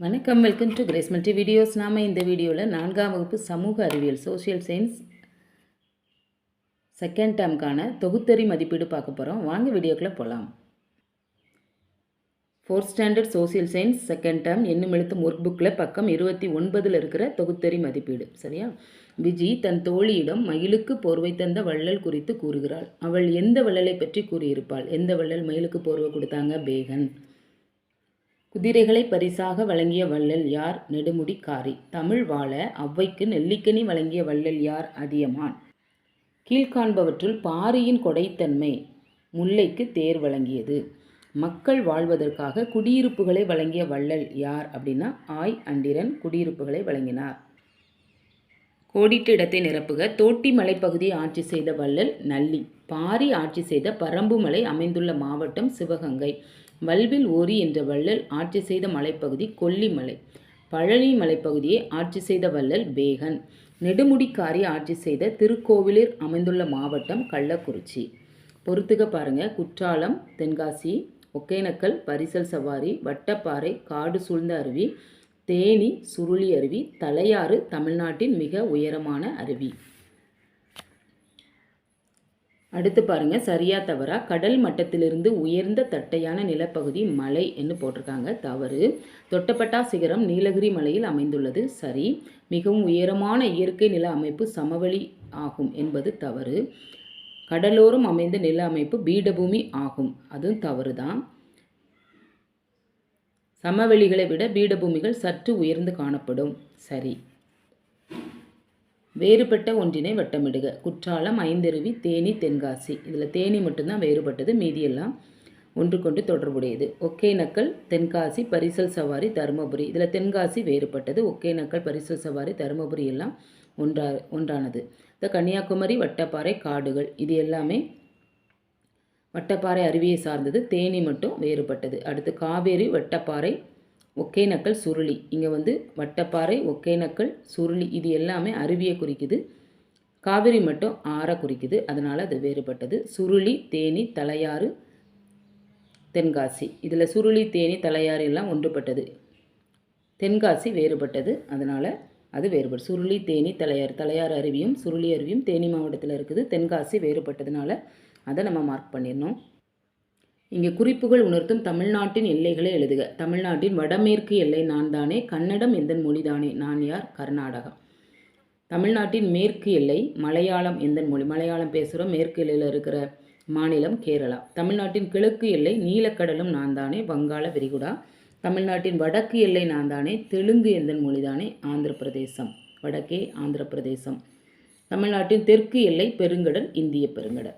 வணக்கம் welcome to Grace multi videos நாம் இந்த வீடியோவில் நான்காம் வகுப்பு சமூக அறிவியல் சோஷியல் சயின்ஸ் செகண்ட் டேம்க்கான தொகுத்தறி மதிப்பீடு பார்க்க போகிறோம் வாங்க வீடியோக்குள்ளே போகலாம் fourth standard social science second term என்னும் எழுத்தும் ஒர்க் புக்கில் பக்கம் இருபத்தி ஒன்பதில் இருக்கிற தொகுத்தறி மதிப்பீடு. சரியா? விஜி தன் தோழியிடம் மயிலுக்கு போர்வை தந்த வள்ளல் குறித்து கூறுகிறாள். அவள் எந்த வள்ளலை பற்றி கூறியிருப்பாள்? எந்த வள்ளல் மயிலுக்கு போர்வை கொடுத்தாங்க? பேகன். குதிரைகளை பரிசாக வழங்கிய வள்ளல் யார்? நெடுமுடிக்காரி தமிழ் வாழ அவ்வைக்கு நெல்லிக்கனி வழங்கிய வள்ளல் யார்? அதியமான். கீழ்காண்பவற்றுள் பாரியின் கொடைத்தன்மை முல்லைக்கு தேர் வழங்கியது. மக்கள் வாழ்வதற்காக குடியிருப்புகளை வழங்கிய வள்ளல் யார் அப்படின்னா ஆய் அண்டிரன் குடியிருப்புகளை வழங்கினார். கோடிட்ட இடத்தை நிரப்புக. தோட்டி மலைப்பகுதியை ஆட்சி செய்த வள்ளல் நல்லி பாரி ஆட்சி செய்த பரம்புமலை அமைந்துள்ள மாவட்டம் சிவகங்கை. வல்வில் ஓரி என்ற வள்ளல் ஆட்சி செய்த மலைப்பகுதி கொல்லிமலை. பழனி மலைப்பகுதியை ஆட்சி செய்த வள்ளல் பேகன் நெடுமுடிக்காரி ஆட்சி செய்த திருக்கோவிலூர் அமைந்துள்ள மாவட்டம் கள்ளக்குறிச்சி. பொறுத்துக பாருங்கள் குற்றாலம் தென்காசி ஒகேனக்கல் பரிசல் சவாரி வட்டப்பாறை காடு சூழ்ந்த அருவி தேனி சுருளி அருவி தலையாறு தமிழ்நாட்டின் மிக உயரமான அருவி. அடுத்து பாருங்க சரியா தவறா? கடல் மட்டத்திலிருந்து உயர்ந்த தட்டையான நிலப்பகுதி மலை என்று போட்டிருக்காங்க. தவறு. தொட்டப்பட்டா சிகரம் நீலகிரி மலையில் அமைந்துள்ளது. சரி. மிகவும் உயரமான இயற்கை நில அமைப்பு சமவெளி ஆகும் என்பது தவறு. கடலோரம் அமைந்த நில அமைப்பு பீடபூமி ஆகும். அதுவும் தவறு தான் சமவெளிகளை விட பீடபூமிகள் சற்று உயர்ந்து காணப்படும். சரி. வேறுபட்ட ஒன்றினை வட்டமிடுக. குற்றாலம் ஐந்தருவி தேனி தென்காசி. இதில் தேனி மட்டும்தான் வேறுபட்டது மீதியெல்லாம் ஒன்றுக்கொண்டு தொடர்புடையது. ஒகேனக்கல் தென்காசி பரிசல் சவாரி தருமபுரி. இதில் தென்காசி வேறுபட்டது ஒகேனக்கல் பரிசல் சவாரி தருமபுரி எல்லாம் ஒன்றா ஒன்றானது. இந்த கன்னியாகுமரி வட்டப்பாறை காடுகள் இது எல்லாமே வட்டப்பாறை அருவியை சார்ந்தது. தேனி மட்டும் வேறுபட்டது. அடுத்து காவேரி வட்டப்பாறை ஒகேனக்கல் சுருளி. இங்கே வந்து வட்டப்பாறை ஒகேனக்கல் சுருளி. இது எல்லாமே அருவியை குறிக்குது. காவிரி மட்டும் ஆறை குறிக்குது. அதனால் அது வேறுபட்டது. சுருளி தேனி தலையாறு தென்காசி. இதில் சுருளி தேனி தலையாறு எல்லாம் ஒன்றுபட்டது. தென்காசி வேறுபட்டது. அதனால் அது வேறுபடும் சுருளி தேனி தலையாறு. தலையாறு அருவியும் சுருளி அருவியும் தேனி மாவட்டத்தில் இருக்குது. தென்காசி வேறுபட்டதுனால அதை நம்ம மார்க் பண்ணிடணும். இங்கே குறிப்புகள் உணர்த்தும் தமிழ்நாட்டின் எல்லைகளை எழுதுக. தமிழ்நாட்டின் வடமேற்கு எல்லை நான் தானே கன்னடம் எந்த மொழிதானே நான் யார்? கர்நாடகா தமிழ்நாட்டின் மேற்கு எல்லை மலையாளம் எந்த மொழி? மலையாளம் பேசுகிறோம் மேற்கு எல்லையில் இருக்கிற மாநிலம் கேரளா. தமிழ்நாட்டின் கிழக்கு எல்லை நீலக்கடலும் நான் தானே வங்காள விரிகுடா. தமிழ்நாட்டின் வடக்கு எல்லை நான் தானே தெலுங்கு எந்த மொழிதானே ஆந்திர பிரதேசம் வடக்கே ஆந்திர பிரதேசம் தமிழ்நாட்டின் தெற்கு எல்லை பெருங்கடல் இந்திய பெருங்கடல்.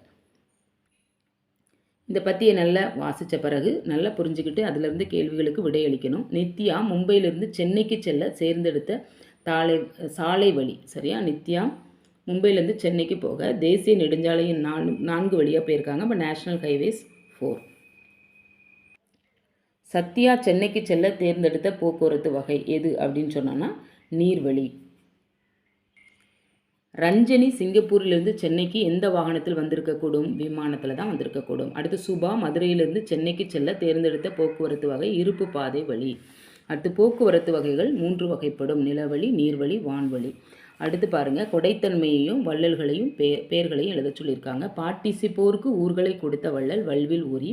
இந்த பற்றியை நல்லா வாசித்த பிறகு நல்லா புரிஞ்சுக்கிட்டு அதிலிருந்து கேள்விகளுக்கு விடையளிக்கணும். நித்யா மும்பையிலிருந்து சென்னைக்கு செல்ல தேர்ந்தெடுத்த தாலை சாலை வழி சரியா? நித்யா மும்பையிலேருந்து சென்னைக்கு போக தேசிய நெடுஞ்சாலையின் நாலு நான்கு வழியாக போயிருக்காங்க. இப்போ நேஷ்னல் ஹைவேஸ் ஃபோர். சத்யா சென்னைக்கு செல்ல தேர்ந்தெடுத்த போக்குவரத்து வகை எது அப்படின்னு சொன்னோன்னா நீர்வழி. ரஞ்சனி சிங்கப்பூரிலிருந்து சென்னைக்கு எந்த வாகனத்தில் வந்திருக்கக்கூடும்? விமானத்தில் தான் வந்திருக்கக்கூடும். அடுத்து சுபா மதுரையிலிருந்து சென்னைக்கு செல்ல தேர்ந்தெடுத்த போக்குவரத்து வகை இருப்பு பாதை வழி. அடுத்து போக்குவரத்து வகைகள் மூன்று வகைப்படும். நிலவழி நீர்வழி வான்வழி. அடுத்து பாருங்கள் கொடைத்தன்மையையும் வள்ளல்களையும் பே பேர்களையும் எழுத சொல்லியிருக்காங்க. பாட்டிசிப்போருக்கு ஊர்களை கொடுத்த வள்ளல் வல்வில் ஊரி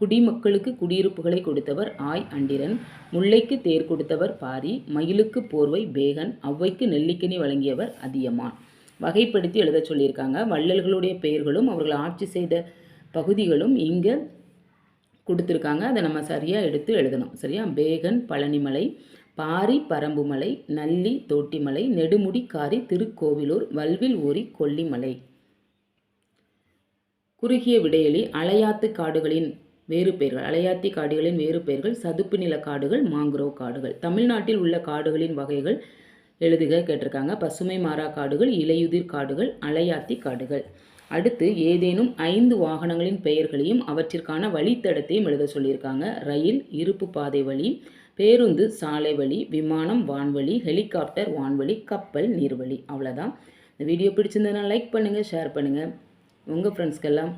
குடிமக்களுக்கு குடியிருப்புகளை கொடுத்தவர் ஆய் அண்டிரன் முல்லைக்கு தேர் கொடுத்தவர் பாரி மயிலுக்கு போர்வை பேகன் ஔவைக்கு நெல்லிக்கனி வழங்கியவர் அதியமான். வகைப்படுத்தி எழுத சொல்லியிருக்காங்க. வள்ளல்களுடைய பெயர்களும் அவர்கள் ஆட்சி செய்த பகுதிகளும் இங்கே கொடுத்துருக்காங்க. அதை நம்ம சரியாக எடுத்து எழுதணும். சரியா? பேகன் பழனிமலை பாரி பரம்புமலை நல்லி தோட்டிமலை நெடுமுடி காரி திருக்கோவிலூர் வல்வில் ஊரி கொல்லிமலை. குறுகிய விடையலி அலையாத்து காடுகளின் வேறு பெயர்கள். அலையாத்தி காடுகளின் வேறு பெயர்கள் சதுப்பு நில காடுகள் மாங்குரோவ் காடுகள். தமிழ்நாட்டில் உள்ள காடுகளின் வகைகள் எழுதுக கேட்டிருக்காங்க. பசுமை மாறா காடுகள் இலையுதிர் காடுகள் அலையாத்தி காடுகள். அடுத்து ஏதேனும் ஐந்து வாகனங்களின் பெயர்களையும் அவற்றிற்கான வழித்தடத்தையும் எழுத சொல்லியிருக்காங்க. ரயில் இருப்பு பாதை வழி பேருந்து சாலை வழி விமானம் வான்வழி ஹெலிகாப்டர் வான்வழி கப்பல் நீர்வழி. அவ்வளோதான் இந்த வீடியோ பிடிச்சிருந்ததுன்னா லைக் பண்ணுங்கள் ஷேர் பண்ணுங்கள் உங்கள் ஃப்ரெண்ட்ஸ்க்கெல்லாம்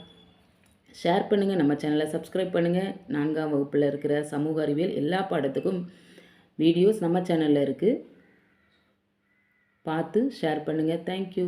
ஷேர் பண்ணுங்கள் நம்ம சேனலை சப்ஸ்கிரைப் பண்ணுங்கள் நான்காம் வகுப்பில் இருக்கிற சமூக அறிவியல் எல்லா பாடத்துக்கும் வீடியோஸ் நம்ம சேனலில் இருக்குது பார்த்து ஷேர் பண்ணுங்கள் தேங்க்யூ